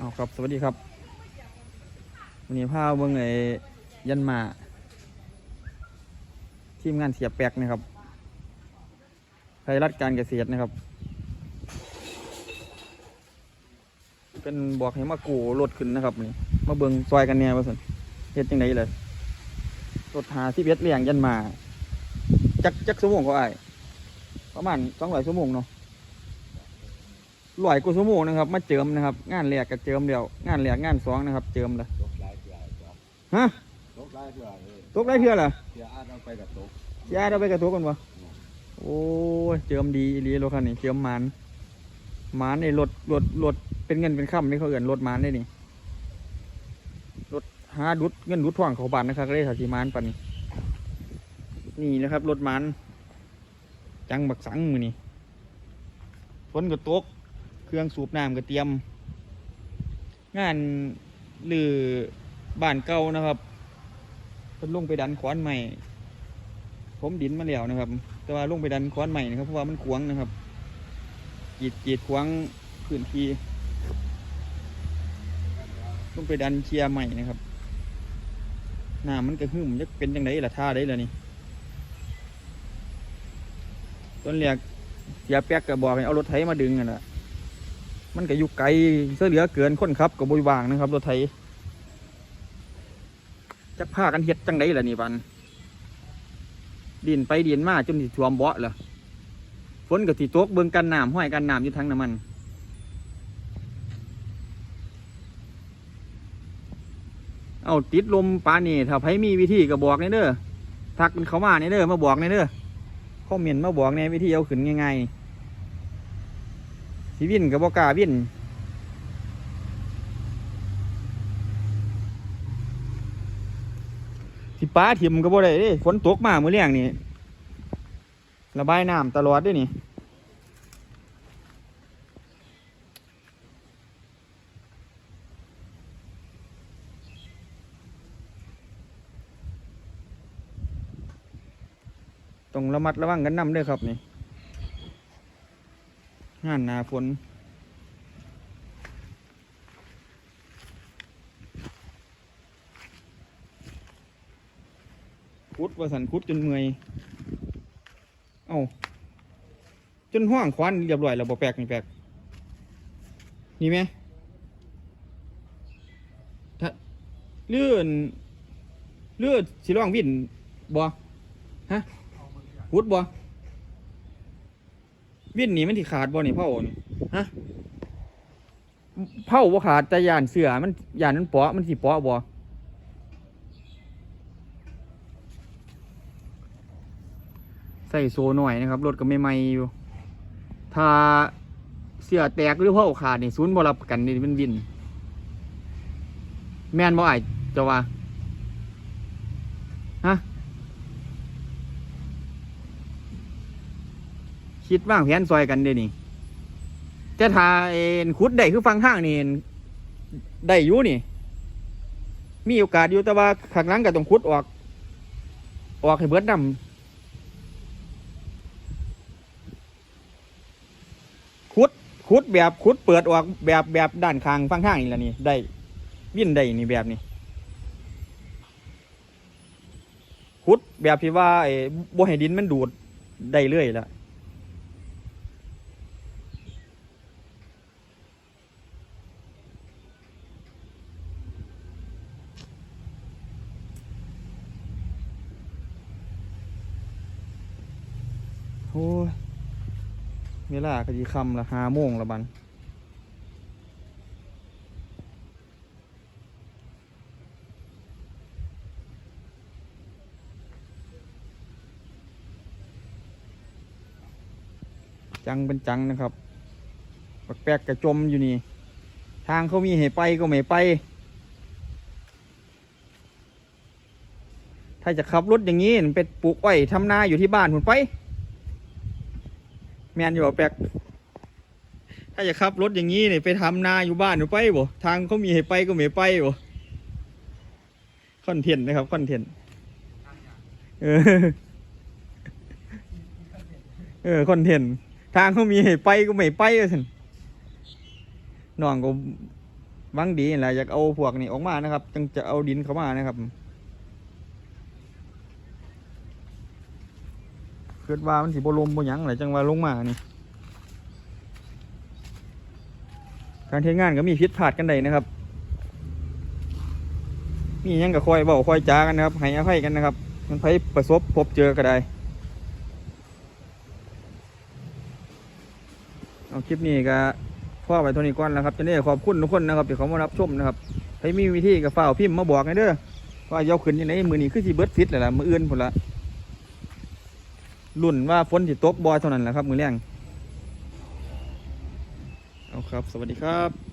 เอาครับ สวัสดีครับ วันนี้พาเบิ่งไอ้ยันมา ทีมงานเสียแปกนะครับไทยรัฐการเกษตรนะครับ เป็นบอกให้มากูรถขึ้นนะครับนี่มาเบิ่งซอยกันแน่ว่าสันเฮ็ดจังไดเลยรถหาที่เบ็ดเลี้ยงยันมา จักจักชั่วโมงก็อ้ายประมาณสองร้อยชั่วโมงเนาะ ร้อยกว่าชั่วโมงนะครับ มาเจิมนะครับ งานแรกก็เจิมเดียว งานแรกงานสองนะครับ เจิมเลยตกหลายเถื่อจ้ะฮะตกหลายเถื่อเลยตกได้เพื่อเหรอเถื่ออาจเอาไปกับตกยายเราไปกระทบกันวะโอ้ยเจิมดีอีหลีรถคันนี้เจิมหมันหมันในรถรถรถเป็นเงินเป็นค่ำนี่เขาเอื่นรถหมันได้นี่รถหาดุดเงินดุดท่วงเขาบานนะครับก็ได้สาธิมานปันนี้นี่นะครับรถหมันจังบักสังมือนี่ฝนก็ตก เครื่องสูบน้ำก็เตรียม งานลือบ้านเก่านะครับเพิ่นลงไปดันขวานใหม่ผมดินมาแล้วนะครับ แต่ว่าลงไปดันค้อนใหม่นะครับเพราะว่ามันขวางนะครับกีดกีดขวางพื้นที่ลงไปดันเคลียร์ใหม่นะครับน้ำมันกระหึ่มจะเป็นจังไดล่ะท่าได้ล่ะนี่ต้นเรียกเสียแป๊กก็บอกให้เอารถไถมาดึงกันละ มันก็อยู่ไกลเสื้อเหลือเกินคนขับกับบริวางนะครับรถไถจะพากันเฮ็ดจังไดล่ะนี่บันดินไปดินมาจนสิท่วมเบาะเหรอฝนก็สิตกเบิ่งกันน้ำห้อยกันน้ำอยู่ทั้งน้ำมันเอาติดลมปานนี่ถ้าไผมีวิธีก็บอกในเด้อทักมันเข้ามาในเด้อมาบอกในเด้อคอมเมนต์มาบอกในวิธีเอาขึ้นง่ายๆ สิวินกับบอกาวินสิป้าถิ่มก็บ่ได้เด้ฝนตกมาเมื่อเลี้ยงนี่ระบายน้ำตลอดด้วยนี่ต้องระมัดระวังกันนำเด้วยครับนี่ งานนาฝนคุดว่าสันคุดจนเมื่อย เอาจนห้องควันเรียบร้อยแล้วบ่แปลกนี่แปลกนี่ไหมถ้าเลื่อนเลื่อนสิร้องวิ่นบ่ฮะคุดบ่ วิ่นนี่มันที่ขาดบ่นี่เผานี่ฮะเผาบ่ขาดแต่ยานเสือมันยานมันเปาะมันสิเปาะบ่ใส่โซหน่อยนะครับรถก็ไม่ไม่อยู่ ถ้าเสียแตกหรือพ่อขาดนี่ศูนย์บรับกันนี่มันวิน แม่นบ่ไอ้ายจะว่าฮะ คิดว่างแผนซอยกันเด้นี่แต่ถ้าเอ็นขุดได้คือฟังทางนี่ได้อยู่นี่ มีโอกาสอยู่แต่ว่าข้างหลังก็ต้องขุดออก ออกให้เบิดนำขุดขุดแบบขุดเปิดออกแบบแบบด้านข้างฟังทางนี่แหละนี่ได้ วิ่นได้นี่แบบนี้ขุดแบบที่ว่าไอ้บ่ให้ดินมันดูดได้เรื่อยละ อ้ยเวลาก็ดีคำละห้าโมงละบันจังเป็นจังนะครับปักแปกกระจมอยู่นี่ ทางเขามีให้ไปก็ไม่ไป ถ้าจะขับรถอย่างนี้ไปปลูกอ้อยทำนาอยู่ที่บ้านผมไป แมนอยู่บ่แปลกถ้าจะขับรถอย่างนี้เนี่ยไปทำนาอยู่บ้านหรือไปบ่ทางเขามีให้ไปก็ไม่ไปบ่คอนเทนต์นะครับคอนเทนต์เออเออคอนเทนต์ทางเขามีให้ไปก็ไม่ไปว่าซั่นน้องก็หวังดีแหละอยากเอาพวกนี้ออกมานะครับจึงจะเอาดินเข้ามานะครับ เกิดว่ามันสิบลมบ่หยังไหลจังว่าลงมานี่การเทงานก็มีผิดพลาดกันได้นะครับมียังก็คอยเบาคอยจ้ากันนะครับให้อภัยกันนะครับ มันไปประสบพบเจอก็ได้เอาคลิปนี้ก็พ่อไปทนี้ก่อนแล้วครับจะได้ขอบคุณทุกคนนะครับที่เขามารับชมนะครับใครมีวิธีกับฝ้าวพิมพ์มาบอกให้เด้อว่าเยาขึ้นยังไงมือนี้คือสิเบิร์ดฟิตแหละล่ะมืออื่นพุ่นละ รุ่นว่าฝนสิตกบอยเท่านั้นแหละครับ มือแรงเอาครับ สวัสดีครับ